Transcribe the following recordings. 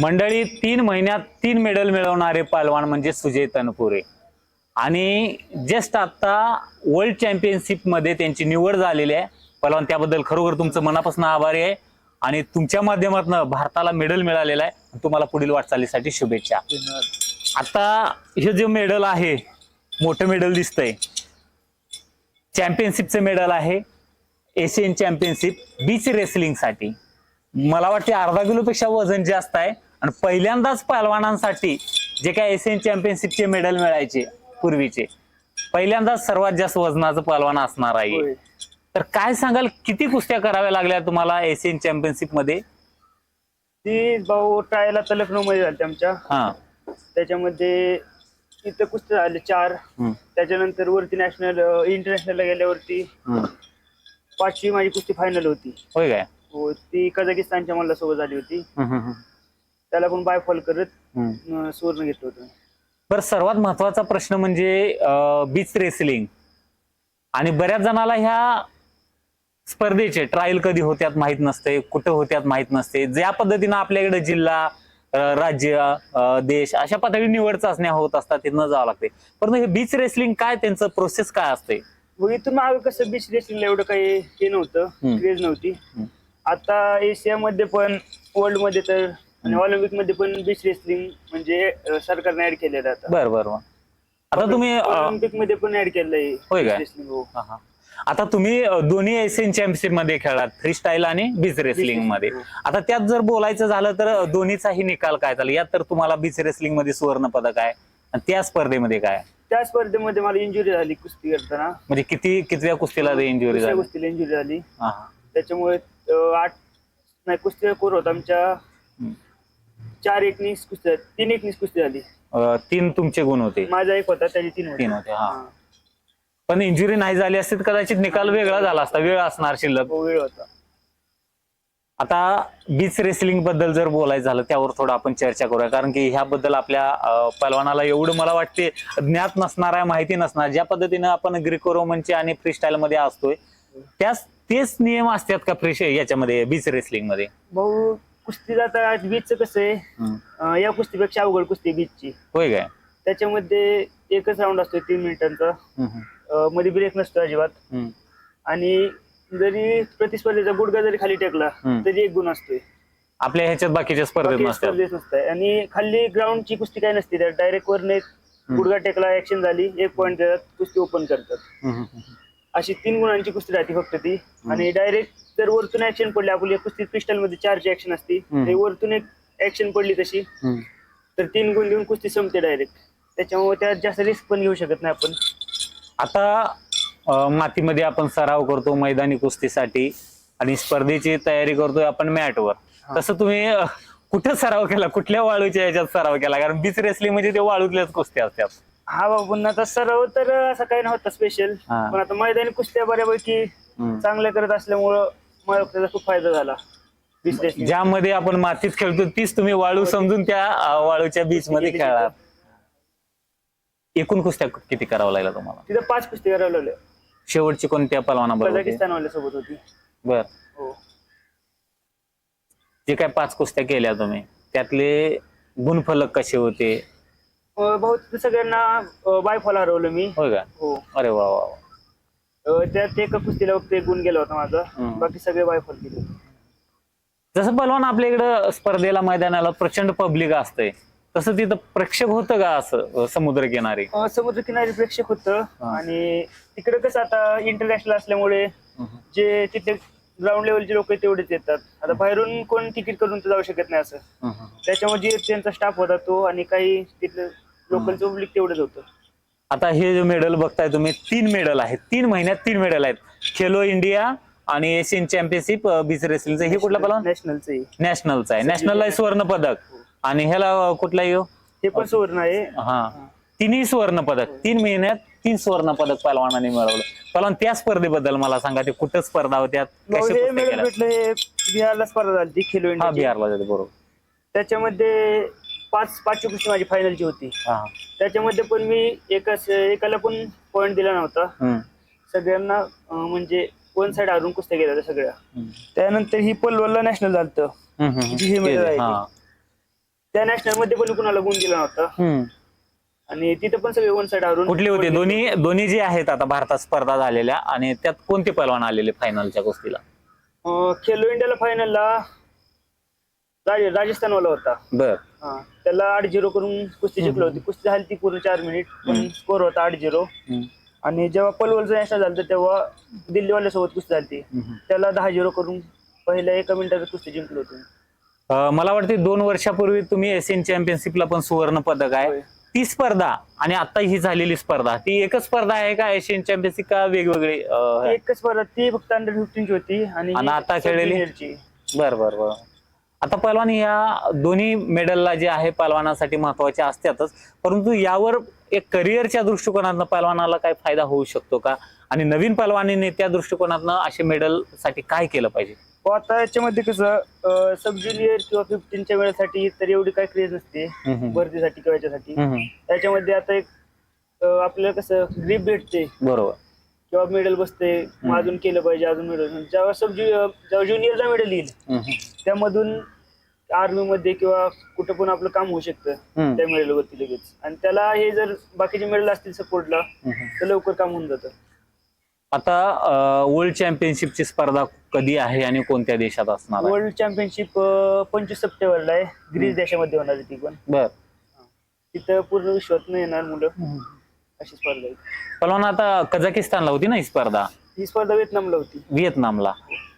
मंडळी तीन महिन्यात तीन मेडल मिळवणारे पालवान म्हणजे सुजय तनपुरे. आणि जस्ट आता वर्ल्ड चॅम्पियनशिपमध्ये त्यांची निवड झालेली आहे. पलवान त्याबद्दल खरोखर तुमचं मनापासून आभारी आहे. आणि तुमच्या माध्यमातून भारताला मेडल मिळालेलं आहे. तुम्हाला पुढील वाटचालीसाठी शुभेच्छा. आता हे जे मेडल आहे मोठं मेडल दिसतंय. चॅम्पियनशिपचं मेडल आहे. एशियन चॅम्पियनशिप बीच रेसलिंगसाठी मला वाटते अर्धा किलोपेक्षा वजन जास्त आहे. आणि पहिल्यांदाच पहलवानांसाठी जे काय एशियन चॅम्पियनशिपचे मेडल मिळायचे पूर्वीचे पहिल्यांदाच सर्वात जास्त वजनाचं पहलवान असणार आहे. तर काय सांगाल किती कुस्त्या कराव्या लागल्या तुम्हाला एशियन चॅम्पियनशिपमध्ये? ती भाऊ ट्रायला तर लखनौ मध्ये झाली आमच्या. हा. त्याच्यामध्ये इथं कुस्ती झाले चार. त्याच्यानंतर वरती नॅशनल इंटरनॅशनलला गेल्यावरती. पाचवी माझी कुस्ती फायनल होती. होय काय? हो ती कझाकिस्तानच्या मला सोबत झाली होती. त्याला पण बाय फॉल करत हम्म. अं, सुवर्ण घेतलं होतं बरं सर्वात महत्त्वाचा प्रश्न म्हणजे बीच रेसलिंग आणि बऱ्याच जणाला ह्या स्पर्धेचे ट्रायल कधी होत्यात माहीत नसते कुठं होत्यात माहीत नसते ज्या पद्धतीनं आपल्याकडे जिल्हा अं, राज्य अं, देश अशा पातळी निवड चाचण्या होत असतात तिथनं जावं लागते परंतु हे बीच रेसलिंग काय त्यांचं प्रोसेस काय असते मग इथून मागे कसं बीच रेसिंगला एवढं काही हे नव्हतं हम्म. क्रेज नव्हती हम्म. आता एशियामध्ये पण वर्ल्डमध्ये तर आणि ऑलिम्पिकमध्ये पण बीच रेसलिंग म्हणजे अं, सरकारने ऍड केलेलं आहे आता बरं बरं बरं. आता तुम्ही अं, ऑलिम्पिकमध्ये पण ऍड केलंय होय काय? रेसलिंग हो हा, हा. आता तुम्ही अं, दोन्ही एशियन चॅम्पियनशिपमध्ये खेळलात फ्री स्टाईल आणि बीच रेसलिंगमध्ये हो. आता त्यात जर बोलायचं झालं तर अं, दोन्हीचाही निकाल काय झाला यात तर तुम्हाला बीच रेसलिंगमध्ये सुवर्ण पदक आहे आणि त्या स्पर्धेमध्ये काय त्या स्पर्धेमध्ये मला इंजुरी झाली कुस्ती करताना म्हणजे किती कितव्या कुस्तीला इंजुरी दुसऱ्या झाली कुस्तीला इंजुरी झाली हा, हा. त्याच्यामुळे अं, आठ नाही कुस्ती कोर होत आमच्या हम्म. चार एकनीस कुस्ती तीन एकनीस कुस्ती झाली. अं, तीन तुमचे गुण होते. माझा एक होता त्याची तीन होते. तीन होते हा. हा. पण इंजुरी नाही झाली असती तर कदाचित निकाल वेगळा झाला असता वेळ असणार शिल्लक. हो, वेळ होता. आता बीच रेसलिंगबद्दल जर बोलायचं झालं त्यावर थोडं आपण चर्चा करूया. कारण की ह्याबद्दल आपल्या अं, पहलवानाला एवढं मला वाटते ज्ञात नसणार आहे माहिती नसणार. ज्या पद्धतीनं आपण ग्रिको रोमनचे आणि फ्रीस्टाईल मध्ये असतोय त्याच तेच नियम असतात का फ्री याच्यामध्ये बीच रेसलिंगमध्ये? भाऊ कुस्ती जाता बीचचं कसं आहे. अं, या कुस्तीपेक्षा अवघड कुस्ती बीचची होय काय? त्याच्यामध्ये एकच राऊंड असतो तीन मिनिटांचा. हम्म, अं, मध्ये ब्रेक नसतो अजिबात. हम्म. आणि जरी प्रतिस्पर्धेचा गुडगा जरी खाली टेकला हम्म. तरी एक गुण असतोय. आपल्या ह्याच्यात बाकीच्या स्पर्धेत बाकी नसतात. स्पर्धेत नसतंय. आणि खाली ग्राउंडची कुस्ती काय नसते त्या डायरेक्ट वरने गुडगा टेकला ऍक्शन झाली एक पॉईंट देतात कुस्ती ओपन करतात. हम्म, हम्म, अशी तीन गुणांची कुस्ती राहते फक्त ती. आणि डायरेक्ट जर वरतून ऍक्शन पडली आपली कुस्ती पिस्टलमध्ये चारची ऍक्शन असते. ते वरतून एक ऍक्शन पडली तशी. तर तीन गुण देऊन कुस्ती संपते डायरेक्ट त्याच्यामुळे त्यात जास्त रिस्क पण घेऊ शकत नाही आपण. आता अं, मातीमध्ये आपण सराव करतो मैदानी कुस्तीसाठी आणि स्पर्धेची तयारी करतोय आपण मॅटवर. तसं तुम्ही अं, कुठं सराव केला? कुठल्या वाळूच्या याच्यात सराव केला? कारण बीच रेसलिंग म्हणजे ते वाळूतल्याच कुस्ती असतात. हा बाबा पुन्हा आता सराव तर असं काही नव्हता स्पेशल हा. पण आता मैदानी कुस्त्या बऱ्यापैकी हम्म. चांगल्या करत असल्यामुळं मला त्याचा खूप फायदा झाला. ज्यामध्ये आपण मातीत खेळतो तीच तुम्ही वाळू समजून त्या अं, वाळूच्या बीच मध्ये खेळला एकूण कुस्त्या किती करावं लागला तुम्हाला? तिथं पाच कुस्ती करावं लागल्या शेवटची कोणत्या पलवाना बरोबर कझाकिस्तान वाल्या सोबत होती. बर. हो. जे काय पाच कुस्त्या केल्या तुम्ही त्यातले गुणफलक कसे होते? अं, भाऊ तिथं सगळ्यांना बायफॉल हरवलं मी. होय का? हो. अरे वा वा वा. अं, त्यात एका कुस्तीला फक्त एक गुण गेला होता माझा. हम्म. बाकी सगळे बायफॉल केले जसं पलवान आपल्या इकडं स्पर्धेला मैदानाला प्रचंड पब्लिक असतंय. तसं तिथं प्रेक्षक होतं का असं अं, समुद्रकिनारी अं, समुद्रकिनारी प्रेक्षक होतं. हा. आणि तिकडे कसं आता इंटरनॅशनल असल्यामुळे जे तिथे ग्राउंड लेवलचे लोक तेवढेच येतात. आता बाहेरून कोण तिकीट करून तर जाऊ शकत नाही असं. त्याच्यामध्ये जे त्यांचा स्टाफ होता तो आणि काही तिथलं लोकलचं पब्लिक तेवढंच होतं. आता हे जे मेडल बघताय तुम्ही तीन मेडल आहेत. तीन महिन्यात तीन मेडल आहेत. खेलो इंडिया आणि एशियन चॅम्पियनशिप बीच रेसलिंगचं हे कुठलं पलवान नॅशनलचं नॅशनलचं आहे. नॅशनलला आहे सुवर्ण पदक. आणि ह्याला कुठला येऊ हे? पण सुवर्ण आहे. हा. तिन्ही सुवर्ण पदक. तीन महिन्यात तीन सुवर्ण पदक पहलवानाने मिळवलं. पहलवान त्या स्पर्धेबद्दल मला सांगा ते कुठं स्पर्धा होत्या? भाऊ, कशा हे कुस्त्या मेडल केल्या? भेटलं हे बिहारला स्पर्धा झाली खेलो हा इंडिया बिहारला जाते बरोबर. त्याच्यामध्ये पाच पाचवी कुस्ती माझी फायनलची होती हा त्याच्यामध्ये पण मी एकाच एकाला पण पॉईंट दिला नव्हता हम्म. सगळ्यांना अं, म्हणजे वन साइड हारून कुस्त्या गेल्या होत्या सगळ्या हम्म. त्यानंतर ही पलवलला नॅशनल झालं हम्म, हम्म, जी हे हम्म. medal आहे हा. त्या नॅशनलमध्ये पण कुणाला गुण दिला नव्हता हम्म. आणि तिथं पण सगळे वन साइड हरून कुठले होते दोन्ही दोन्ही जे आहेत आता भारतात स्पर्धा झालेल्या आणि त्यात कोणते पैलवान आलेले फायनलच्या कुस्तीला अं, खेलो इंडियाला फायनलला राजस्थानवाला होता. बर. हा. त्याला आठ झिरो करून कुस्ती जिंकली होती. कुस्ती झाली ती पूर्ण चार मिनिट पण स्कोर होता आठ झिरो आणि जेव्हा पलवलचं नॅशनल झालं होतं, तेव्हा दिल्लीवाल्यासोबत कुस्ती झाली त्याला दहा झिरो करून पहिल्या एका मिनिटात कुस्ती जिंकली होती. अं, मला वाटते दोन वर्षापूर्वी तुम्ही एशियन चॅम्पियनशिपला पण सुवर्ण पदक आहे. होय. ती स्पर्धा आणि आता ही झालेली स्पर्धा ती एकच स्पर्धा आहे का एशियन चॅम्पियनशिप का वेगवेगळी अं? एकच स्पर्धा ती फक्त अंडर फिफ्टीनची होती आणि आणि आता खेळलेली? बर बर बर. आता पहलवान या दोन्ही मेडलला जे आहे पहलवानासाठी महत्त्वाचे असतातच परंतु यावर एक करिअरच्या दृष्टिकोनातनं पहलवानाला काय फायदा होऊ शकतो का? आणि नवीन पहलवानीने त्या दृष्टिकोनातनं असे मेडलसाठी काय केलं पाहिजे? हो, आता याच्यामध्ये कसं सब ज्युनियर किंवा फिफ्टीनच्या वेळेसाठी तर एवढी काही क्रेज नसते हम्म. भरतीसाठी किंवा याच्यासाठी. हम्म. त्याच्यामध्ये आता एक अं, आपल्याला कसं ग्रीप भेटते. बरोबर. किंवा मेडल बसते मग अजून केलं पाहिजे अजून मेडल जेव्हा सब जेव्हा ज्युनियरला मेडल येईल. त्यामधून आर्मी मध्ये किंवा कुठं पण आपलं काम होऊ शकतं. त्या मेडल वरती लगेच. आणि त्याला हे जर बाकीचे मेडल असतील सपोर्टला. तर लवकर काम होऊन जातं. आता वर्ल्ड चॅम्पियनशिपची स्पर्धा कधी आहे आणि कोणत्या देशात असणार? वर्ल्ड चॅम्पियनशिप पंचवीस सप्टेंबरला आहे. ग्रीस देशामध्ये होणार आहे ती पण. बर. तिथं पूर्ण विश्वात नाही येणार मुलं. अशी स्पर्धा आहे. पहलवान आता कझाकिस्तानला होती ना ही स्पर्धा? ही स्पर्धा व्हिएतनामला होती. व्हिएतनामला.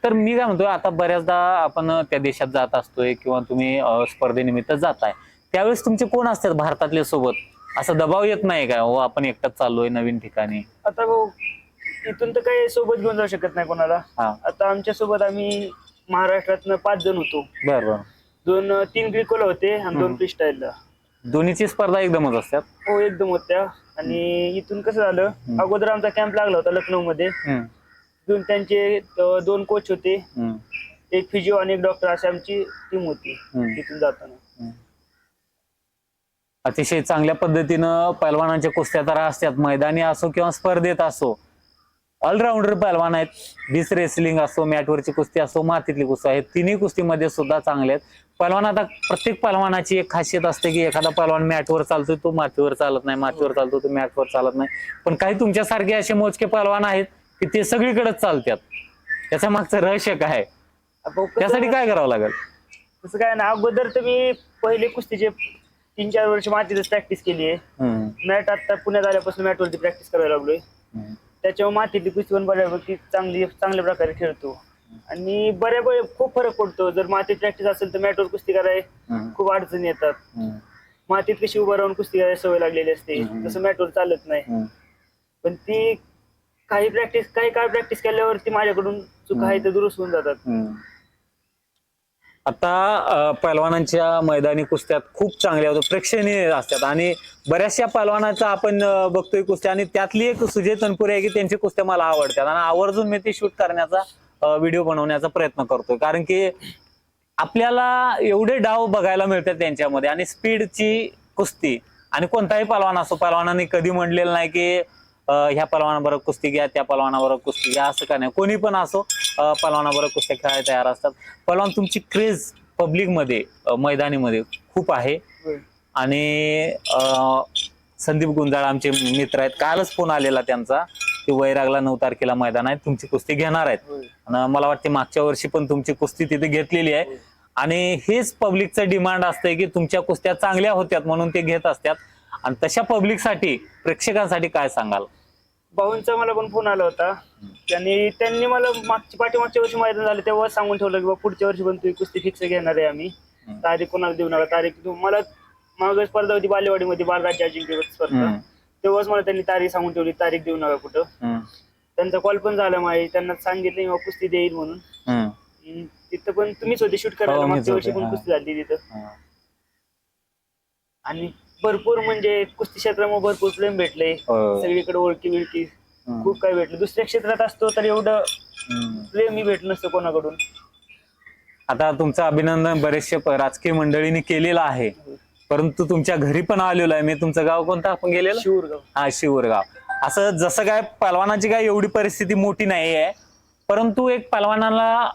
तर मी काय म्हणतोय आता बऱ्याचदा आपण त्या देशात जात असतोय किंवा तुम्ही अं, स्पर्धेनिमित्त जाताय. त्यावेळेस तुमचे कोण असतात भारतातले सोबत? असं दबाव येत नाही का? हो आपण एकटाच चाललोय नवीन ठिकाणी. आता भाऊ इथून तर काही सोबत घेऊन जाऊ शकत नाही कोणाला. हा. आता आमच्यासोबत आम्ही महाराष्ट्रातनं पाच जण होतो. बर बर. दोन तीन ग्रिकोला होते आणि दोन फ्री स्टाईलला दोन्हीची स्पर्धा एकदमच असतात. हो एकदम होत्या. आणि इथून कसं झालं अगोदर आमचा कॅम्प लागला होता लखनौ मध्ये हम्म, त्यांचे अं, दोन कोच होते. हम्म, एक फिजिओ आणि एक डॉक्टर अशी आमची टीम होती हम्म. तिथून जाताना. हम्म. अतिशय चांगल्या पद्धतीनं पैलवानांच्या कुस्त्या तर असतात. मैदानी असो किंवा स्पर्धेत असो ऑलराऊंडर पैलवान आहेत. डिस रेसलिंग असो मॅटवरची कुस्ती असो मातीतली कुस्ती आहे. तिन्ही कुस्तीमध्ये सुद्धा चांगले आहेत. पैलवान आता प्रत्येक पैलवानाची एक खासियत असते की एखादा पैलवान मॅटवर चालतोय तो मातीवर चालत नाही मातीवर चालतो तो मॅटवर चालत नाही. पण काही तुमच्यासारखे असे मोजके पैलवान आहेत की ते सगळीकडेच चालतात त्याच्या मागचं रहस्य काय त्यासाठी काय करावं लागेल? तसं काय ना अगोदर तर मी पहिले कुस्तीचे तीन चार वर्ष मातीतच प्रॅक्टिस केली आहे. मॅट आता पुण्यात आल्यापासून मॅटवरती प्रॅक्टिस करायला लागलोय. त्याच्यावर मातीतली कुस्ती पण बऱ्यापैकी चांगली चांगल्या प्रकारे खेळतो. आणि बऱ्यापैकी खूप फरक पडतो. जर मातीत प्रॅक्टिस असेल तर मॅटवर कुस्ती कराय हम्म, खूप अडचणी येतात. मातीत कशी उभं राहून कुस्ती करायची सवय लागलेली असते. तसं मॅटवर चालत नाही. पण ती काही प्रॅक्टिस काही काळ प्रॅक्टिस केल्यावरती माझ्याकडून चुका आहे तर दुरुस्त होऊन जातात. आता पैलवानांच्या मैदानी कुस्त्यात खूप चांगल्या होत्या प्रेक्षणीय असतात. आणि बऱ्याचशा पैलवानाचा आपण बघतोय कुस्त्या. आणि त्यातली एक सुजय तनपुरे आहे की त्यांची कुस्त्या मला आवडतात. आणि आवर्जून मी ती शूट करण्याचा व्हिडिओ बनवण्याचा प्रयत्न करतोय. कारण की आपल्याला एवढे डाव बघायला मिळतात त्यांच्यामध्ये आणि स्पीडची कुस्ती. आणि कोणताही पलवान असो पलवानाने कधी म्हणलेलं नाही की ह्या पलवानाबरोबर कुस्ती घ्या त्या पलवानाबरोबर कुस्ती घ्या असं का नाही. कोणी पण असो पलवानाबरोबर कुस्त्या खेळायला तयार असतात. पलवान तुमची क्रेज पब्लिकमध्ये मैदानीमध्ये खूप आहे. आणि संदीप गुंजाळ आमचे मित्र आहेत. कालच फोन आलेला त्यांचा की वैरागला नऊ तारखेला मैदान आहे तुमची कुस्ती घेणार आहेत. आणि मला वाटते मागच्या वर्षी पण तुमची कुस्ती तिथे घेतलेली आहे. आणि हेच पब्लिकचं डिमांड असतंय की तुमच्या कुस्त्या चांगल्या होत्यात म्हणून ते घेत असतात आणि तशा पब्लिकसाठी प्रेक्षकांसाठी काय सांगाल? भाऊंचा मला पण फोन आला होता. त्यांनी त्यांनी मला मागच्या पाठीमागच्या वर्षी मैदान झालं तेव्हा सांगून ठेवलं की बा पुढच्या वर्षी पण तुम्ही कुस्ती फिक्स घेणार आहे आम्ही. तारीख कोणाला देऊ नका तारीख मला मागे स्पर्धा होती बालेवाडीमध्ये बालराज्य अजिंक्यपद स्पर्धा. तेव्हाच मला त्यांनी तारीख सांगून ठेवली तारीख देऊ नका कुठं त्यांचा कॉल पण झाला माही त्यांना सांगितलं मी कुस्ती देईल म्हणून हम्म. तिथं पण तुम्हीच होते शूट हो, करायला मीच मागच्या वर्षी होते, पण हा. कुस्ती झाली तिथं. आणि भरपूर म्हणजे कुस्ती क्षेत्रामध्ये भरपूर प्रेम भेटले हो. सगळीकडे ओळखी बिळकी हम्म. खूप काही भेटलं दुसऱ्या क्षेत्रात असतो तर एवढं हम्म. प्रेमही भेटलं नसतं कोणाकडून आता तुमचं अभिनंदन बरेचसे प- राजकीय मंडळींनी केलेलं आहे परंतु तुमच्या घरी पण आलेलो आहे. मी तुमचं गाव कोणतं? आपण गेलेलं? शिवरगाव. हा शिवरगाव. असं जसं काय पलवानाची काय एवढी परिस्थिती मोठी नाही आहे. परंतु एक पलवानाला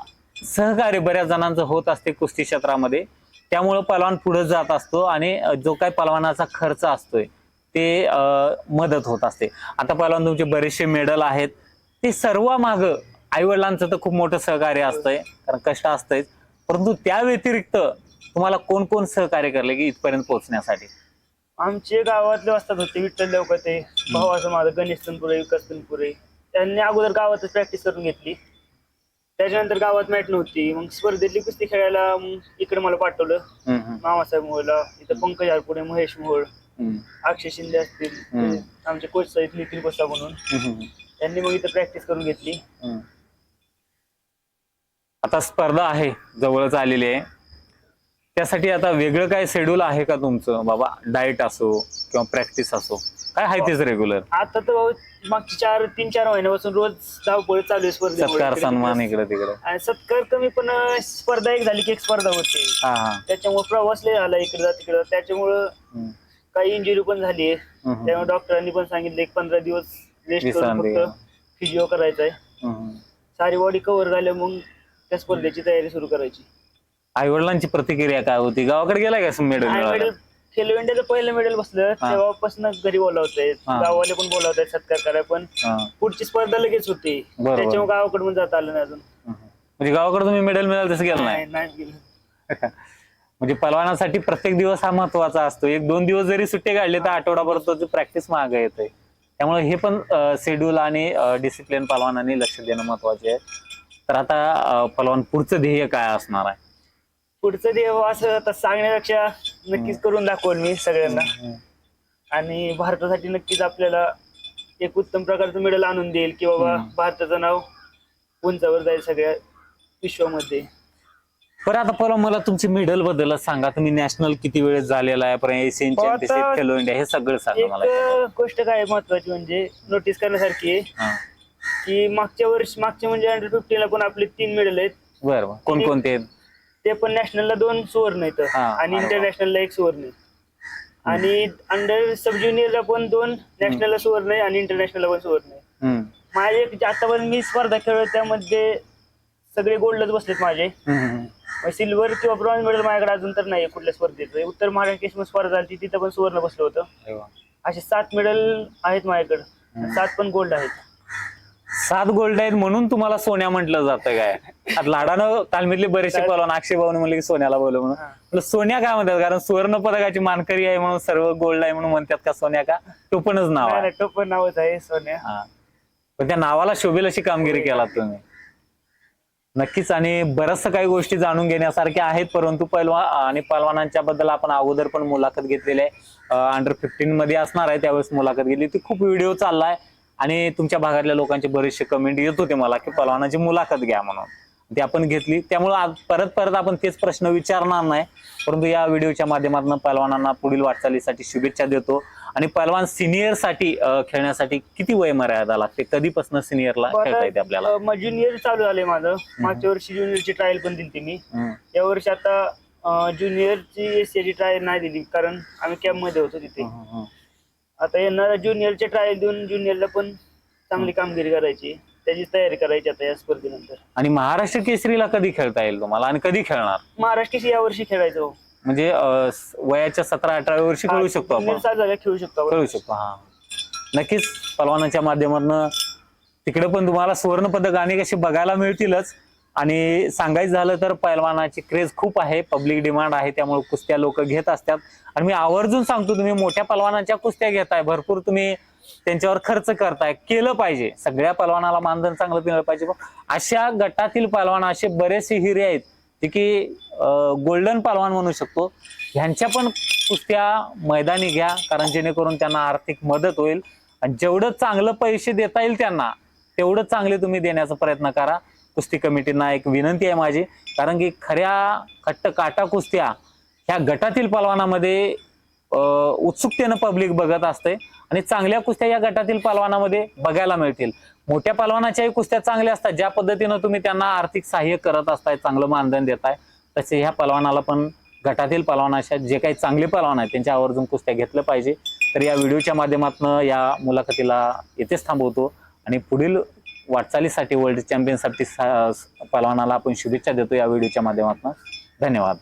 सहकार्य बऱ्याच जणांचं होत असते कुस्ती क्षेत्रामध्ये. त्यामुळं पलवान पुढे जात असतो आणि जो काही पलवानाचा खर्च असतोय ते मदत होत असते. आता पलवान तुमचे बरेचसे मेडल आहेत. ते सर्व माग आईवडिलांचं तर खूप मोठं सहकार्य असतंय कारण कष्ट असतंच परंतु त्या व्यतिरिक्त तुम्हाला कोण कोण सहकार्य करले की इथपर्यंत पोहोचण्यासाठी? आमचे गावातले वाजतात होते विठ्ठल देवकते भावाचं माझं गणेश तनपुरे विकास तनपुरे. त्यांनी अगोदर गावातच प्रॅक्टिस करून घेतली. त्याच्यानंतर गावात मॅट नव्हती. मग स्पर्धेतली कुस्ती खेळायला इकडे मला पाठवलं. मामासाहेब मोहळला इथं पंकज हारपुडे महेश मोहोळ अक्षय शिंदे असतील आमचे कोच आहेत निखिल कोसा म्हणून. त्यांनी मग इथं प्रॅक्टिस करून घेतली. आता स्पर्धा आहे जवळच आलेली आहे. त्यासाठी आता वेगळं काय शेड्यूल आहे का तुमचं? बाबा डाएट असो किंवा प्रॅक्टिस असो काय आहे तेच रेग्युलर आता तर भाऊ मागची चार तीन चार महिन्यापासून रोज धावपळ चालू आहे. सत्कार सन्मान इकडे तिकडे. आणि सत्कार कमी पण स्पर्धा एक झाली की एक स्पर्धा होते. हा हा. त्याच्यामुळे प्रवास लय झाला इकडे जा तिकडे. त्याच्यामुळं हम्म, काही इंजुरी पण झाली हम्म, त्यामुळे डॉक्टरांनी पण सांगितलं एक पंधरा दिवस रेस्ट विश्रांती करून घ्या. फक्त फिजिओ करायचा आहे हम्म. सारी बॉडी कव्हर झाल्या मग त्या स्पर्धेची तयारी सुरू करायची. आई वडिलांची प्रतिक्रिया काय होती? गावाकडे गेलाय का मेडल मेडल खेलो इंडियाचं पहिलं मेडल बसलं. तेव्हापासून घरी बोलावत आहेत हा. गावाले पण बोलावत सत्कार करायला. पण हा, पुढची स्पर्धा लगेच होती. बरोबर. त्याच्यामुळे गावाकडे पण जाता आलं नाही अजून. म्हणजे गावाकडे तुम्ही मेडल मिळालं तसं गेलं नाही? नाही नाही गेलं. म्हणजे पलवानासाठी प्रत्येक दिवस हा महत्त्वाचा असतो. एक दोन दिवस जरी सुट्टे काढले तर आठवडाभर प्रॅक्टिस माग येते त्यामुळे हे पण शेड्यूल आणि डिसिप्लिन पलवानांनी लक्ष देणं महत्त्वाचे आहे. तर आता अं, पलवान पुढचं ध्येय काय असणार आहे? पुढचं देव असं आता सांगण्यापेक्षा नक्कीच करून दाखवल मी सगळ्यांना. आणि भारतासाठी नक्कीच आपल्याला एक उत्तम प्रकारचं मेडल आणून देईल की बाबा. भारताचं नाव उंचावर जाईल सगळ्या विश्वामध्ये. बरं आता पहिला मला तुमची मेडलबद्दल सांगा. तुम्ही नॅशनल किती वेळेस झालेला आहे? पर्यंत एशियन चॅम्पियनशिप खेलो इंडिया हे सगळं सांगा मला. गोष्ट काय महत्वाची म्हणजे नोटीस करण्यासारखी आहे. की मागच्या वर्षी मागच्या म्हणजे अंडर फिफ्टीनला पण आपले तीन मेडल आहेत. बरं बरं. कोणकोणते? आहेत? ते पण नॅशनलला दोन सुवर्ण आहेत. हा, आणि अरे वा. इंटरनॅशनलला एक सुवर्ण आहे. आणि अंडर सब ज्युनियरला पण दोन नॅशनलला सुवर्ण आहे आणि इंटरनॅशनलला पण सुवर्ण आहे. हम्म. माझे जे आतापर्यंत मी स्पर्धा खेळलो त्यामध्ये सगळे गोल्डच बसलेत माझे. हम्म. सिल्वर किंवा ब्रॉन्झ मेडल माझ्याकडे अजून तर नाही कुठल्या स्पर्धेचं उत्तर महाराष्ट्र स्पर्धा झाली तिथं पण सुवर्ण बसलं होतं. अरे वा. असे सात मेडल आहेत माझ्याकडे. सात पण गोल्ड आहेत. सात गोल्ड आहेत म्हणून तुम्हाला सोन्या म्हटलं जातं काय? आता लाडानं तालमीतले बरेचसे? पलवान अक्षय भाऊने म्हणले की सोन्याला बोलव म्हणून. म्हणलं सोन्या काय म्हणतात? कारण सुवर्ण पदकाची मानकरी आहे म्हणून सर्व गोल्ड आहे म्हणून म्हणतात का सोन्या का? तो पणच नाव आहे. नाही, तो पण नावच आहे सोन्या. हा. पण त्या नावाला शोभेल अशी कामगिरी केलात तुम्ही. नक्कीच आणि बऱ्याचशा काही गोष्टी जाणून घेण्यासारख्या आहेत परंतु पैलवा आणि पलवानांच्या बद्दल आपण अगोदर पण मुलाखत घेतलेली आहे. अंडर फिफ्टीन मध्ये असणार आहे त्यावेळेस मुलाखत घेतली. ती खूप व्हिडिओ चाललाय. आणि तुमच्या भागातल्या लोकांचे बरेचसे कमेंट येत होते मला की पलवानाची मुलाखत घ्या म्हणून. ती आपण घेतली. त्यामुळे आज परत परत आपण तेच प्रश्न विचारणार नाही. परंतु या व्हिडिओच्या माध्यमातून पलवानांना पुढील वाटचालीसाठी शुभेच्छा देतो. आणि पलवान सिनियरसाठी अं, खेळण्यासाठी किती वय मर्यादा लागते? कधीपासून सिनियरला खेळता येते आपल्याला? ज्युनियर चालू झालंय माझं. मागच्या वर्षी ज्युनियरची ट्रायल पण दिली मी. या वर्षी आता ज्युनियरची एसीची ट्रायल नाही दिली कारण आम्ही कॅम्पमध्ये होतो तिथे. आता येणाऱ्या ज्युनियरची ट्रायल देऊन ज्युनियरला पण चांगली कामगिरी करायची. त्याची तयारी करायची आता या स्पर्धेनंतर. आणि महाराष्ट्र केसरीला कधी खेळता येईल तुम्हाला आणि कधी खेळणार? महाराष्ट्राशी या वर्षी खेळायचं हो. म्हणजे अं, स- वयाच्या सतरा अठरा वर्षी खेळू शकतो आपण. झाल्या खेळू शकतो आपण. खेळू शकतो हा. नक्कीच पलवानाच्या माध्यमातून तिकडे पण तुम्हाला सुवर्ण पदक आणि कशी बघायला मिळतीलच. आणि सांगायचं झालं तर पैलवानाची क्रेज खूप आहे पब्लिक डिमांड आहे त्यामुळे कुस्त्या लोक घेत असतात. आणि मी आवर्जून सांगतो तुम्ही मोठ्या पलवानाच्या कुस्त्या घेताय भरपूर तुम्ही त्यांच्यावर खर्च करताय केलं पाहिजे. सगळ्या पलवानाला मानधन चांगलं मिळलं पाहिजे. पण अशा गटातील पलवान असे बरेचसे हिरे आहेत जे की गोल्डन पलवान म्हणू शकतो. ह्यांच्या पण कुस्त्या मैदानी घ्या कारण जेणेकरून त्यांना आर्थिक मदत होईल. आणि जेवढं चांगलं पैसे देता येईल त्यांना तेवढं चांगले तुम्ही देण्याचा प्रयत्न करा. कुस्ती कमिटींना एक विनंती आहे माझी. कारण की खऱ्या खट्ट काटा कुस्त्या ह्या गटातील पलवानामध्ये उत्सुकतेनं पब्लिक बघत असते आणि चांगल्या कुस्त्या या गटातील पलवानामध्ये बघायला मिळतील. मोठ्या पलवानाच्याही कुस्त्या चांगल्या असतात. ज्या पद्धतीनं तुम्ही त्यांना आर्थिक सहाय्य करत असताय चांगलं मानधन देताय तसे ह्या पलवानाला पण गटातील पलवानाच्या जे काही चांगले पलवान आहेत त्यांच्या आवर्जून कुस्त्या घेतलं पाहिजे. तर या व्हिडिओच्या माध्यमातून या मुलाखतीला येथेच थांबवतो. आणि पुढील वाटचालीसाठी वर्ल्ड चॅम्पियनसाठी पलवानाला आपण शुभेच्छा देतो या व्हिडिओच्या माध्यमातून. धन्यवाद.